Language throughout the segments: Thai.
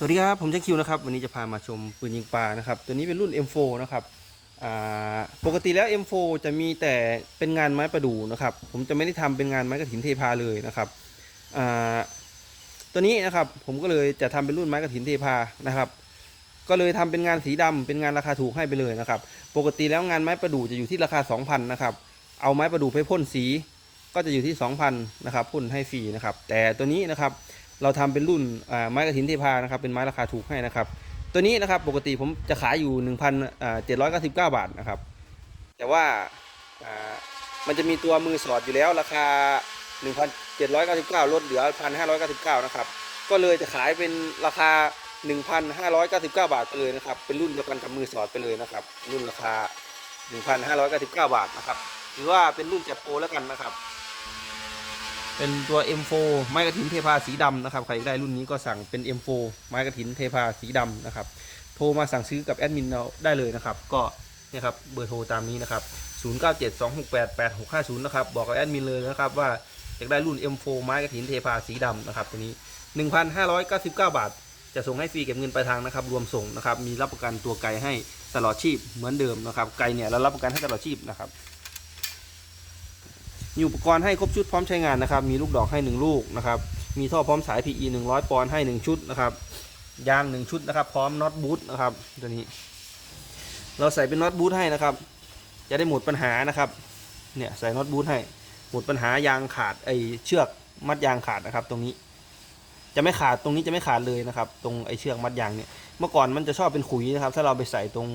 สวัสดีครับ ผมแจ็คคิวนะครับ วันนี้จะพามาชมปืนยิงปลานะครับ ตัวนี้เป็นรุ่น M4 นะครับปกติแล้ว M4 จะมีแต่เป็นงานไม้ประดู่นะครับ ผมจะไม่ได้ทำเป็นงานไม้กระถินเทพาเลยนะครับตัวนี้นะครับผมก็เลยจะทำเป็นรุ่นไม้กระถินเทพานะครับ ก็เลยทำเป็นงานสีดำเป็นงานราคาถูกให้ไปเลยนะครับ ปกติแล้วงานไม้ประดู่จะอยู่ที่ราคา 2,000นะครับ เอาไม้ประดู่ไปพ่นสี ก็จะอยู่ที่ 2,000นะครับพ่นให้ฟรีนะครับ แต่ตัวนี้นะครับ เราทำเป็นรุ่นไม้กระถินเทพานะครับเป็นไม้ราคาถูกให้นะครับ ตัวนี้นะครับปกติผมจะขายอยู่ 1,799 บาทนะครับ แต่ว่ามันจะมีตัวมือสอดอยู่แล้วราคา 1,799 ลดเหลือ 1,599 นะครับ ก็เลยจะขายเป็นราคา 1,599 บาทไปเลยนะครับ เป็นรุ่นเดียวกันกับมือสอดไปเลยนะครับ รุ่นราคา 1,599 บาทนะครับหรือว่าเป็นรุ่นแจ็ปโปรแล้วกันนะครับ เป็นตัว M4 ไม้กระถินเทพาสีดำนะครับ ใครอยากได้รุ่นนี้ก็สั่งเป็น M4 ไม้กระถินเทพาสีดำนะครับ โทรมาสั่งซื้อกับแอดมินเราได้เลยนะครับ ก็เนี่ยครับเบอร์โทรตามนี้นะครับ 0972688650 นะครับ บอกกับแอดมินเลยนะครับว่าอยากได้รุ่น M4 ไม้กระถินเทพาสีดำนะครับตัวนี้ 1,599 บาท จะส่งให้ฟรีเก็บเงินปลายทางนะครับ รวมส่งนะครับ มีรับประกันตัวไก่ให้ตลอดชีพเหมือนเดิมนะครับ ไก่เนี่ยเรารับประกันให้ตลอดชีพนะครับ มีอุปกรณ์ให้ครบชุดพร้อมใช้งานนะครับ มีลูกดอกให้ 1 ลูกนะครับ มีท่อพร้อมสาย PE 100 ปอนด์ให้ 1 ชุดนะครับ ยาง 1 ชุดนะครับ พร้อมน็อตบูทนะครับตัวนี้ เราใส่เป็นน็อตบูทให้นะครับ จะได้หมดปัญหานะครับ เนี่ยใส่น็อตบูทให้ หมดปัญหายางขาดไอเชือกมัดยางขาดนะครับ ตรงนี้ จะไม่ขาดตรงนี้จะไม่ขาดเลยนะครับ ตรงไอเชือกมัดยางเนี่ย เมื่อก่อนมันจะชอบเป็นขุยนะครับ ถ้าเราไปใส่ตรง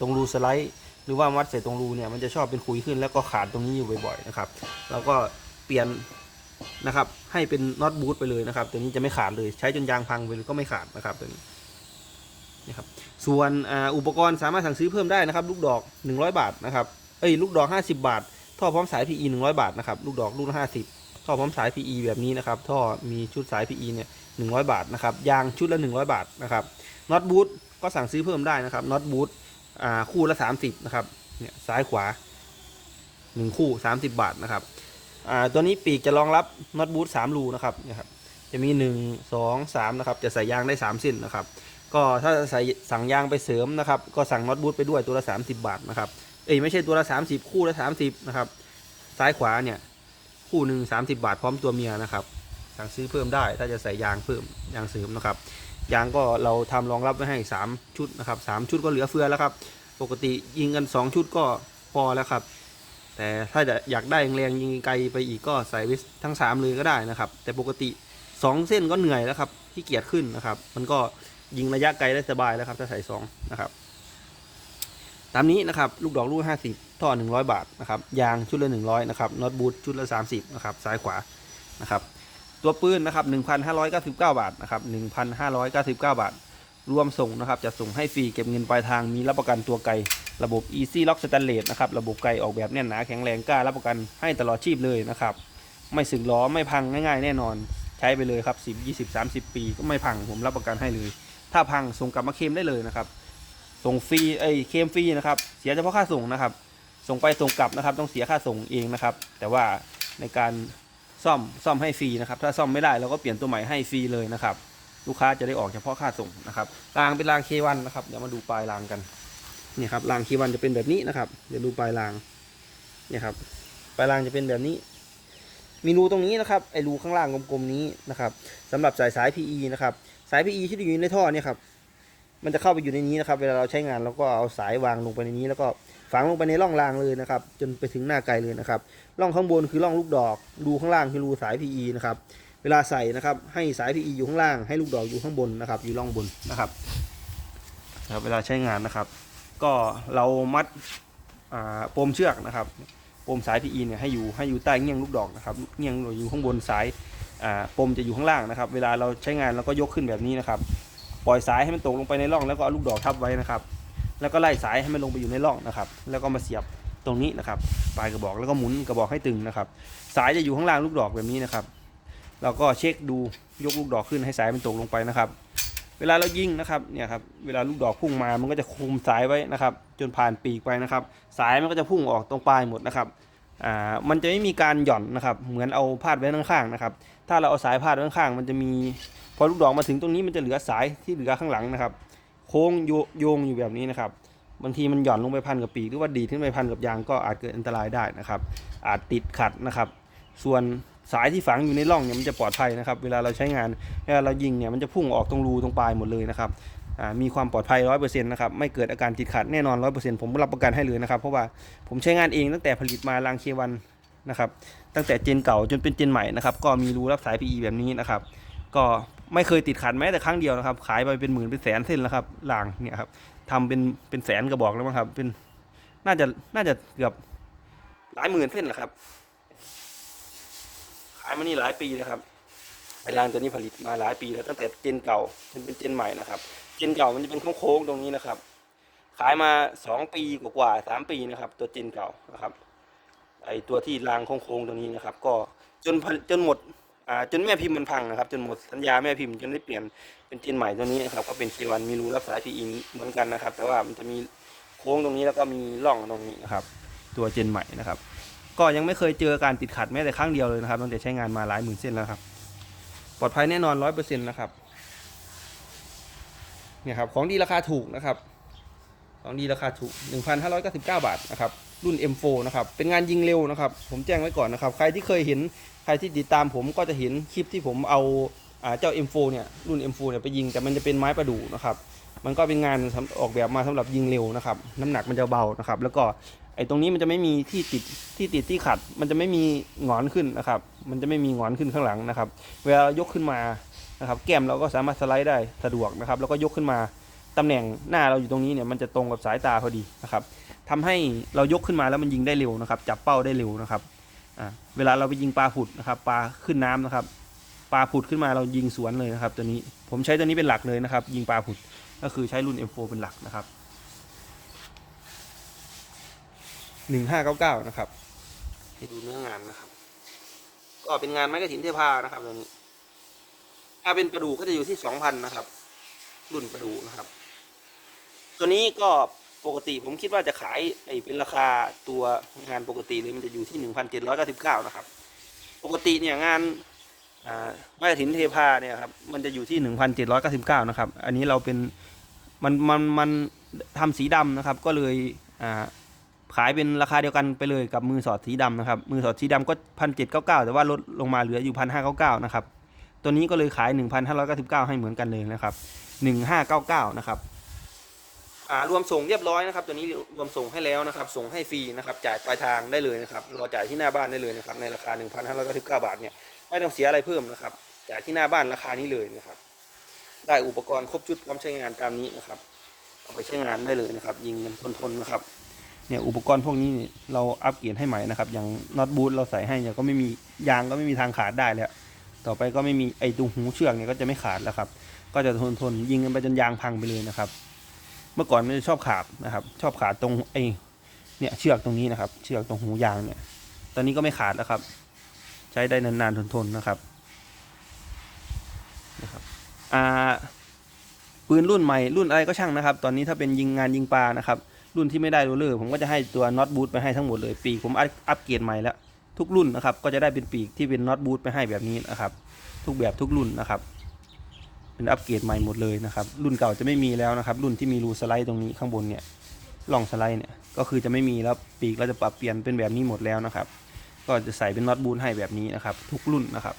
ตรงรูสไลด์ หรือว่ามัดใส่ตรงรูเนี่ยมันจะชอบเป็นขุยขึ้นแล้วก็ขาดตรงนี้อยู่บ่อยๆนะครับเราก็เปลี่ยนนะครับให้เป็นน็อตบูทไปเลยนะครับ ตัวนี้จะไม่ขาดเลยใช้จนยางพังไปเลยก็ไม่ขาดนะครับตัวนี้นะครับส่วนอุปกรณ์สามารถสั่งซื้อเพิ่มได้นะครับ ลูกดอก 100 บาทนะครับเอ้ยลูกดอก 50 บาท ท่อพร้อมสาย PE 100 บาทนะครับลูกดอกลูกละ50 ท่อพร้อมสาย PE แบบนี้นะครับท่อมีชุดสาย PE เนี่ย100 บาทนะครับยางชุดละ 100 บาทนะครับน็อตบูทก็สั่งซื้อเพิ่มได้นะครับน็อตบูท อ่าคู่ละ30นะครับเนี่ยซ้ายขวา1คู่30บาทนะครับอ่าตัวนี้ปีกจะรองรับน็อตบูท3รูนะครับเนี่ยครับจะมี1 2 3นะครับจะใส่ยางได้3เส้นนะครับ ก็ถ้าใส่สั่งยางไปเสริมนะครับ ก็สั่งน็อตบูทไปด้วยตัวละ30บาทนะครับเอ้ยไม่ใช่ตัวละ30คู่ละ30นะครับซ้ายขวาเนี่ยคู่หนึ่ง30บาทพร้อมตัวเมียนะครับสั่งซื้อเพิ่มได้ถ้าจะใส่ยางเพิ่มยางเสริมนะครับ ยางก็เราทำรองรับไว้ให้ 3 ชุดนะครับ3ชุดก็เหลือเฟือแล้วครับ ปกติยิงกัน 2 ชุดก็พอแล้วครับ แต่ถ้าอยากได้แรงยิงไกลไปอีกก็ใส่ไว้ทั้ง 3 เลยก็ได้นะครับ แต่ปกติ 2 เส้นก็เหนื่อยแล้วครับที่เกียจขึ้นนะครับ มันก็ยิงระยะไกลได้สบายแล้วครับ ถ้าใส่2นะครับ ตามนี้นะครับลูกดอกลูก 50 ท่อ 100 บาทนะครับยางชุดละ 100นะครับน็อตบูทชุดละ 30นะครับซ้ายขวานะครับ ตัวปืนนะครับ 1,599 บาทนะครับ 1,599 บาท รวมส่งนะครับ จะส่งให้ฟรีเก็บเงินปลายทางมีรับประกันตัวไกลระบบ Easy Lock Stainless นะครับ ระบบไกลออกแบบแน่นหนาแข็งแรงกล้ารับประกันให้ตลอดชีพเลยนะครับ ไม่สึกล้อไม่พังง่ายๆ แน่นอน ใช้ไปเลยครับ 10 20 30 ปี ก็ไม่พังผมรับประกันให้เลย ถ้าพังส่งกลับมาเคลมได้เลยนะครับ ส่งฟรีเอ้ยเคลมฟรีนะครับ เสียเฉพาะค่าส่งนะครับ ส่งไปส่งกลับนะครับ ต้องเสียค่าส่งเองนะครับ แต่ว่าในการ ซ่อมซ่อมให้ฟรีนะครับ ถ้าซ่อมไม่ได้เราก็เปลี่ยนตัวใหม่ให้ฟรีเลยนะครับ ลูกค้าจะได้ออกเฉพาะค่าส่งนะครับรางเป็นรางเควันนะครับเดี๋ยวมาดูปลายรางกันนี่ครับรางเควันจะเป็นแบบนี้นะครับ เดี๋ยวดูปลายรางเนี่ยครับปลายรางจะเป็นแบบนี้ มีรูตรงนี้นะครับไอ้รูข้างล่างกลมๆนี้นะครับสำหรับสายสาย PE นะครับสาย PE ที่อยู่ในท่อเนี่ยครับ มันจะเข้าไปอยู่ในนี้นะครับเวลาเราใช้งานเราก็เอาสายวางลงไปในนี้ แล้วก็ฝังลงไปในร่องรางเลยนะครับ จนไปถึงหน้าไกลเลยนะครับร่องข้างบนคือร่องลูกดอกรูข้างล่างคือรูสาย PE นะครับเวลาใส่นะครับให้สาย PE อยู่ข้างล่างให้ลูกดอกอยู่ข้างบนนะครับ อยู่ร่องบนนะครับครับเวลาใช้งานนะครับ ก็เรามัดปมเชือกนะครับปมสาย PE เนี่ยให้อยู่ให้อยู่ใต้เงี้ยงลูกดอกนะครับเงี้ยงอยู่ข้างบนสายปมจะอยู่ข้างล่างนะครับ เวลาเราใช้งานเราก็ยกขึ้นแบบนี้นะครับ ปล่อยสายให้มันตกลงไปในร่องแล้วก็เอาลูกดอกทับไว้นะครับ แล้วก็ไล่สายให้มันลงไปอยู่ในร่องนะครับ แล้วก็มาเสียบตรงนี้นะครับ ปลายกระบอกแล้วก็หมุนกระบอกให้ตึงนะครับ สายจะอยู่ข้างล่างลูกดอกแบบนี้นะครับ เราก็เช็คดูยกลูกดอกขึ้นให้สายมันตกลงไปนะครับ เวลาเรายิงนะครับเนี่ยครับเวลาลูกดอกพุ่งมามันก็จะคุมสายไว้นะครับ จนผ่านปีกไปนะครับ สายมันก็จะพุ่งออกตรงปลายหมดนะครับ อ่ามันจะไม่มีการหย่อนนะครับ เหมือนเอาพาดไว้ข้างๆนะครับ ถ้าเราเอาสายพาดไว้ข้างๆมันจะมีพอลูกดอกมาถึงตรงนี้มันจะเหลือสายที่เหลือข้างหลังนะครับ โค้งโยโยงอยู่แบบนี้นะครับ บางทีมันหย่อนลงไปพันกับปีกหรือว่าดีขึ้นไปพันกับยางก็อาจเกิดอันตรายได้นะครับ อาจติดขัดนะครับ ส่วนสายที่ฝังอยู่ในร่องเนี่ยมันจะปลอดภัยนะครับ เวลาเราใช้งานเวลาเรายิงเนี่ยมันจะพุ่งออกตรงรูตรงปลายหมดเลยนะครับ มีความปลอดภัยร้อยเปอร์เซ็นต์นะครับ ไม่เกิดอาการติดขัดแน่นอนร้อยเปอร์เซ็นต์ผมรับประกันให้เลยนะครับ เพราะว่าผมใช้งานเองตั้งแต่ผลิตมาลังเควันนะครับ ตั้งแต่เจนเก่าจนเป็นเจนใหม่นะครับ ก็มีรูรับสาย PE แบบนี้นะครับ ก็ไม่เคยติดขัดแม้แต่ครั้งเดียวนะครับ ขายไปเป็นหมื่นเป็นแสนเส้นแล้วครับลางเนี่ยครับทำเป็นเป็นแสนกระบอกแล้วมั้งครับ เป็นน่าจะน่าจะเกือบหลายหมื่นเส้นแหละครับ ขายมานี่หลายปีแล้วครับไอ้รางตัวนี้ผลิตมาหลายปีแล้วตั้งแต่เจนเก่าจนเป็นเจนใหม่นะครับ จนเก่ามันจะเป็นโค้งๆตรงนี้นะครับ ขายมาสองปีกว่าๆสามปีนะครับ ตัวเจนเก่านะครับ ไอตัวที่รางโค้งๆตรงนี้นะครับ ก็จนจนหมดอ่าจนแม่พิมพ์มันพังนะครับ จนหมดสัญญาแม่พิมพ์จนได้เปลี่ยนเป็นเจนใหม่ตัวนี้นะครับ ก็เป็นเควันมีรูรับสายพีอินเหมือนกันนะครับ แต่ว่ามันจะมีโค้งตรงนี้แล้วก็มีร่องตรงนี้นะครับ ตัวเจนใหม่นะครับ ก็ยังไม่เคยเจอการติดขัดแม้แต่ครั้งเดียวเลยนะครับตั้งแต่ใช้งานมาหลายหมื่นเส้นแล้วครับ ปลอดภัยแน่นอนร้อยเปอร์เซ็นต์นะครับ เนี่ยครับของดีราคาถูกนะครับ ของดีราคาถูก 1,599 บาทนะครับ รุ่น M4 นะครับ เป็นงานยิงเร็วนะครับ ผมแจ้งไว้ก่อนนะครับ ใครที่เคยเห็น ใครที่ติดตามผมก็จะเห็นคลิปที่ผมเอาเจ้า M4 เนี่ยรุ่น M4 เนี่ยไปยิงแต่มันจะเป็นไม้ประดู่นะครับมันก็เป็นงานออกแบบมาสำหรับยิงเร็วนะครับน้ำหนักมันจะเบานะครับ แล้วก็ไอ้ตรงนี้มันจะไม่มีที่ติดที่ติดที่ขัด มันจะไม่มีงอนขึ้นนะครับ มันจะไม่มีงอนขึ้นข้างหลังนะครับ เวลายกขึ้นมา นะครับแก้มเราก็สามารถสไลด์ได้สะดวกนะครับแล้วก็ยกขึ้นมาตำแหน่งหน้าเราอยู่ตรงนี้เนี่ยมันจะตรงกับสายตาพอดีนะครับทำให้เรายกขึ้นมาแล้วมันยิงได้เร็วนะครับ จับเป้าได้เร็วนะครับเวลาเราไปยิงปลาผุดนะครับปลาขึ้นน้ำนะครับปลาผุดขึ้นมาเรายิงสวนเลยนะครับ ตัวนี้ผมใช้ตัวนี้เป็นหลักเลยนะครับ ยิงปลาผุดก็คือใช้รุ่น M4 เป็นหลักนะครับ1599นะครับให้ดูเนื้องานนะครับ ก็เป็นงานไม้กระถินเทพานะครับตัวนี้ ถ้าเป็นประดูก็จะอยู่ที่2,000นนะครับ รุ่นประดูนะครับ ตัวนี้ก็ปกติผมคิดว่าจะขายไอ้เป็นราคาตัวงานปกติเลยมันจะอยู่ที่1,799นเจ็ดร้อยเก้าสิบเก้านะครับ ปกติเนี่ยงานอ่าไม้กระถินเทพาเนี่ยครับมันจะอยู่ที่1,799นเจ็ดร้อยเก้าสิบเก้านะครับ อันนี้เราเป็นมันมันมันทำสีดำนะครับ ก็เลยอ่าขายเป็นราคาเดียวกันไปเลยกับมือสอดสีดำนะครับ มือสอดสีดำก็พันเจ็ดเก้าเก้าแต่ว่าลดลงมาเหลืออยู่พันห้าเก้าเก้านะครับ ตัวนี้ก็เลยขายหนึ่งพันห้าร้อยเก้าสิบเก้าให้เหมือนกันเลยนะครับหนึ่งห้าเก้าเก้านะครับอ่ารวมส่งเรียบร้อยนะครับ ตัวนี้รวมส่งให้แล้วนะครับ ส่งให้ฟรีนะครับจ่ายปลายทางได้เลยนะครับรอจ่ายที่หน้าบ้านได้เลยนะครับในราคาหนึ่งพันห้าร้อยเก้าสิบาทเนี่ยไม่ต้องเสียอะไรเพิ่มนะครับจ่ายที่หน้าบ้านราคานี้เลยนะครับได้อุปกรณ์ครบชุดพร้อมใช้งานตามนี้นะครับเอาไปใช้งานได้เลยนะครับ ยิงกันทนๆนะครับเนี่ยอุปกรณ์พวกนี้เนี่ยเราอัปเกรดให้ใหม่นะครับ อย่างน็อตบูทเราใส่ให้เนี่ยก็ไม่มียางก็ไม่มีทางขาดได้แล้ว ต่อไปก็ไม่มีไอตรงหูเชือกเนี่ยก็จะไม่ขาดแล้วครับ ก็จะทนทนยิงกันไปจนยางพังไปเลยนะครับ เมื่อก่อนมันจะชอบขาดนะครับ ชอบขาดตรงไอเนี่ยเชือกตรงนี้นะครับ เชือกตรงหูยางเนี่ย ตอนนี้ก็ไม่ขาดแล้วครับ ใช้ได้นานๆทนทนๆนะครับนะครับอ่าปืนรุ่นใหม่รุ่นอะไรก็ช่างนะครับ ตอนนี้ถ้าเป็นยิงงานยิงปลานะครับ รุ่นที่ไม่ได้โรลเลอร์ผมก็จะให้ตัวน็อตบูทไปให้ทั้งหมดเลยปีผมอัพอัปเกรดใหม่แล้ว ทุกรุ่นนะครับ ก็จะได้เป็นปีกที่เป็นน็อตบูทไปให้แบบนี้นะครับ ทุกแบบทุกรุ่นนะครับ เป็นอัปเกรดใหม่หมดเลยนะครับ รุ่นเก่าจะไม่มีแล้วนะครับ รุ่นที่มีรูสไลด์ตรงนี้ข้างบนเนี่ยล่องสไลด์เนี่ยก็คือจะไม่มีแล้วปีกเราจะปรับเปลี่ยนเป็นแบบนี้หมดแล้วนะครับ ก็จะใส่เป็นน็อตบูทให้แบบนี้นะครับ ทุกรุ่นนะครับ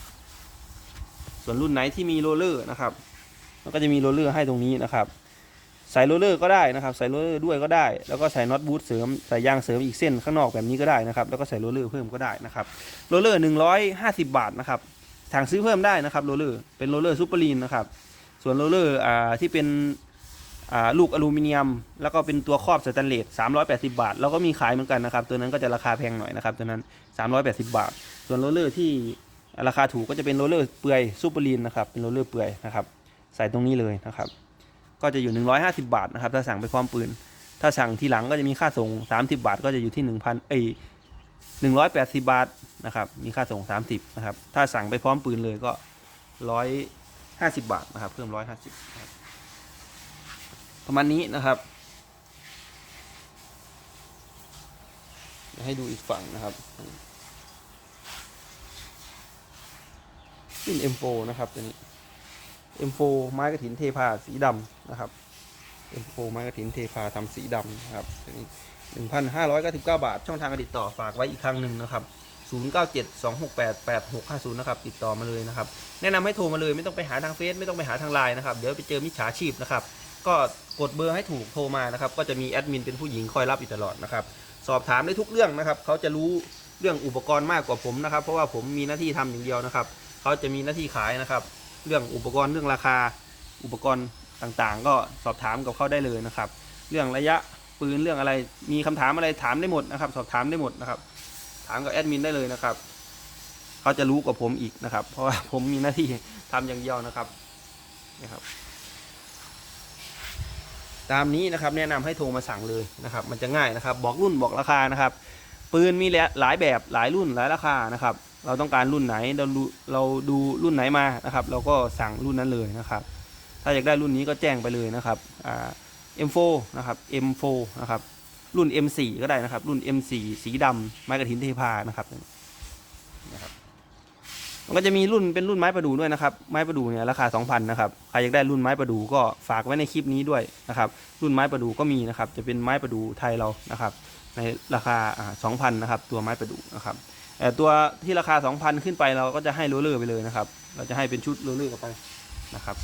ส่วนรุ่นไหนที่มีโรลเลอร์นะครับมันก็จะมีโรลเลอร์ให้ตรงนี้นะครับ ส่โรลเลอร์ก็ได้นะครับใส่โรลเลอร์ด้วยก็ได้ แล้วก็ใส่น็อตบูทเสริมใส่ยางเสริมอีกเส้นข้างนอกแบบนี้ก็ได้นะครับแล้วก็ใส่โรลเลอร์เพิ่มก็ได้นะครับโรลเลอร์หนึ่งร้อยห้าสิบบาทนะครับสั่งซื้อเพิ่มได้นะครับโรลเลอร์เป็นโรลเลอร์ซูเปอร์ลีนนะครับส่วนโรลเลอร์อ่าที่เป็นอ่าลูกอลูมิเนียม แล้วก็เป็นตัวครอบสแตนเลส380 บาท แล้วก็มีขายเหมือนกันนะครับ ตัวนั้นก็จะราคาแพงหน่อยนะครับ ตัวนั้น 380 บาท ส่วนโรลเลอร์ที่ราคาถูกก็จะเป็นโรลเลอร์เปลือยซูเปอร์ลีนนะครับ เป็นโรลเลอร์เปลือยนะครับ ใส่ตรงนี้เลยนะครับ ก็จะอยู่ 150 บาทนะครับ ถ้าสั่งไปพร้อมปืน ถ้าสั่งทีหลังก็จะมีค่าส่ง 30 บาท ก็จะอยู่ที่ 1,000เอ้ย180 บาทนะครับ มีค่าส่ง 30นะครับ ถ้าสั่งไปพร้อมปืนเลยก็ 150 บาทนะครับ เพิ่ม 150ครับประมาณนี้นะครับให้ดูอีกฝั่งนะครับรุ่น M4 นะครับตัวนี้ M4 ไม้กระถินเทพาสีดำนะครับ M4 ไม้กระถินเทพาทำสีดำนะครับตันี้1,599บเก้าบาท ช่องทางการติดต่อฝากไว้อีกครั้งหนึ่งนะครับ0972688650นย์นะครับ ติดต่อมาเลยนะครับ แนะนำให้โทรมาเลยไม่ต้องไปหาทางเฟซไม่ต้องไปหาทางไลน์นะครับ เดี๋ยวไปเจอมิจฉาชีพนะครับ ก็กดเบอร์ให้ถูกโทรมานะครับ ก็จะมีแอดมินเป็นผู้หญิงคอยรับอยู่ตลอดนะครับ สอบถามได้ทุกเรื่องนะครับ เขาจะรู้เรื่องอุปกรณ์มากกว่าผมนะครับ เพราะว่าผมมีหน้าที่ทำอย่างเดียวนะครับ เขาจะมีหน้าที่ขายนะครับ เรื่องอุปกรณ์เรื่องราคาอุปกรณ์ต่างๆ ก็สอบถามกับเขาได้เลยนะครับ เรื่องระยะปืนเรื่องอะไรมีคำถามอะไรถามได้หมดนะครับ สอบถามได้หมดนะครับ ถามกับแอดมินได้เลยนะครับเขาจะรู้กว่าผมอีกนะครับ เพราะว่าผมมีหน้าที่ทำอย่างเดียวนะครับนะครับ ตามนี้นะครับแนะนำให้โทรมาสั่งเลยนะครับ มันจะง่ายนะครับ บอกรุ่นบอกราคานะครับ ปืนมีหลายแบบหลายรุ่นหลายราคานะครับ เราต้องการรุ่นไหนเราดูเราดูรุ่นไหนมานะครับ เราก็สั่งรุ่นนั้นเลยนะครับ ถ้าอยากได้รุ่นนี้ก็แจ้งไปเลยนะครับอ่า M4 นะครับ M4 นะครับรุ่น M4 ก็ได้นะครับ รุ่น M4 สีดำไม้กระถินเทพานะครับนะครับ มันก็จะมีรุ่นเป็นรุ่นไม้ประดู่ด้วยนะครับ ไม้ประดู่เนี่ยราคา 2,000นะครับ ใครอยากได้รุ่นไม้ประดู่ก็ฝากไว้ในคลิปนี้ด้วยนะครับ รุ่นไม้ประดู่ก็มีนะครับ จะเป็นไม้ประดู่ไทยเรานะครับ ในราคาอ่า2,000นะครับ ตัวไม้ประดู่นะครับ ต่ตัวที่ราคา 2,000 ขึ้นไปเราก็จะให้โรลเลอร์ไปเลยนะครับ เราจะให้เป็นชุดโรลเลอร์ไปนะครับ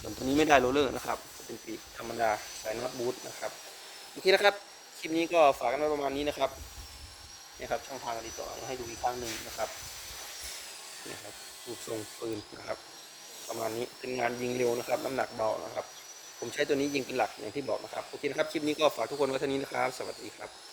ส่วนตัวนี้ไม่ได้โรลเลอร์นะครับ เป็นปีกธรรมดาใส่น็อตบูทนะครับโอเคนะครับคลิปนี้ก็ฝากกันไว้ประมาณนี้นะครับนี่ครับช่องทางการติดต่อให้ดูอีกครั้งหนึ่งนะครับนี่ครับรูปทรงปืนนะครับ ประมาณนี้เป็นงานยิงเร็วนะครับ น้ำหนักเบานะครับ ผมใช้ตัวนี้ยิงเป็นหลักอย่างที่บอกนะครับโอเคนะครับคลิปนี้ก็ฝากทุกคนไว้เท่านี้นะครับ สวัสดีครับ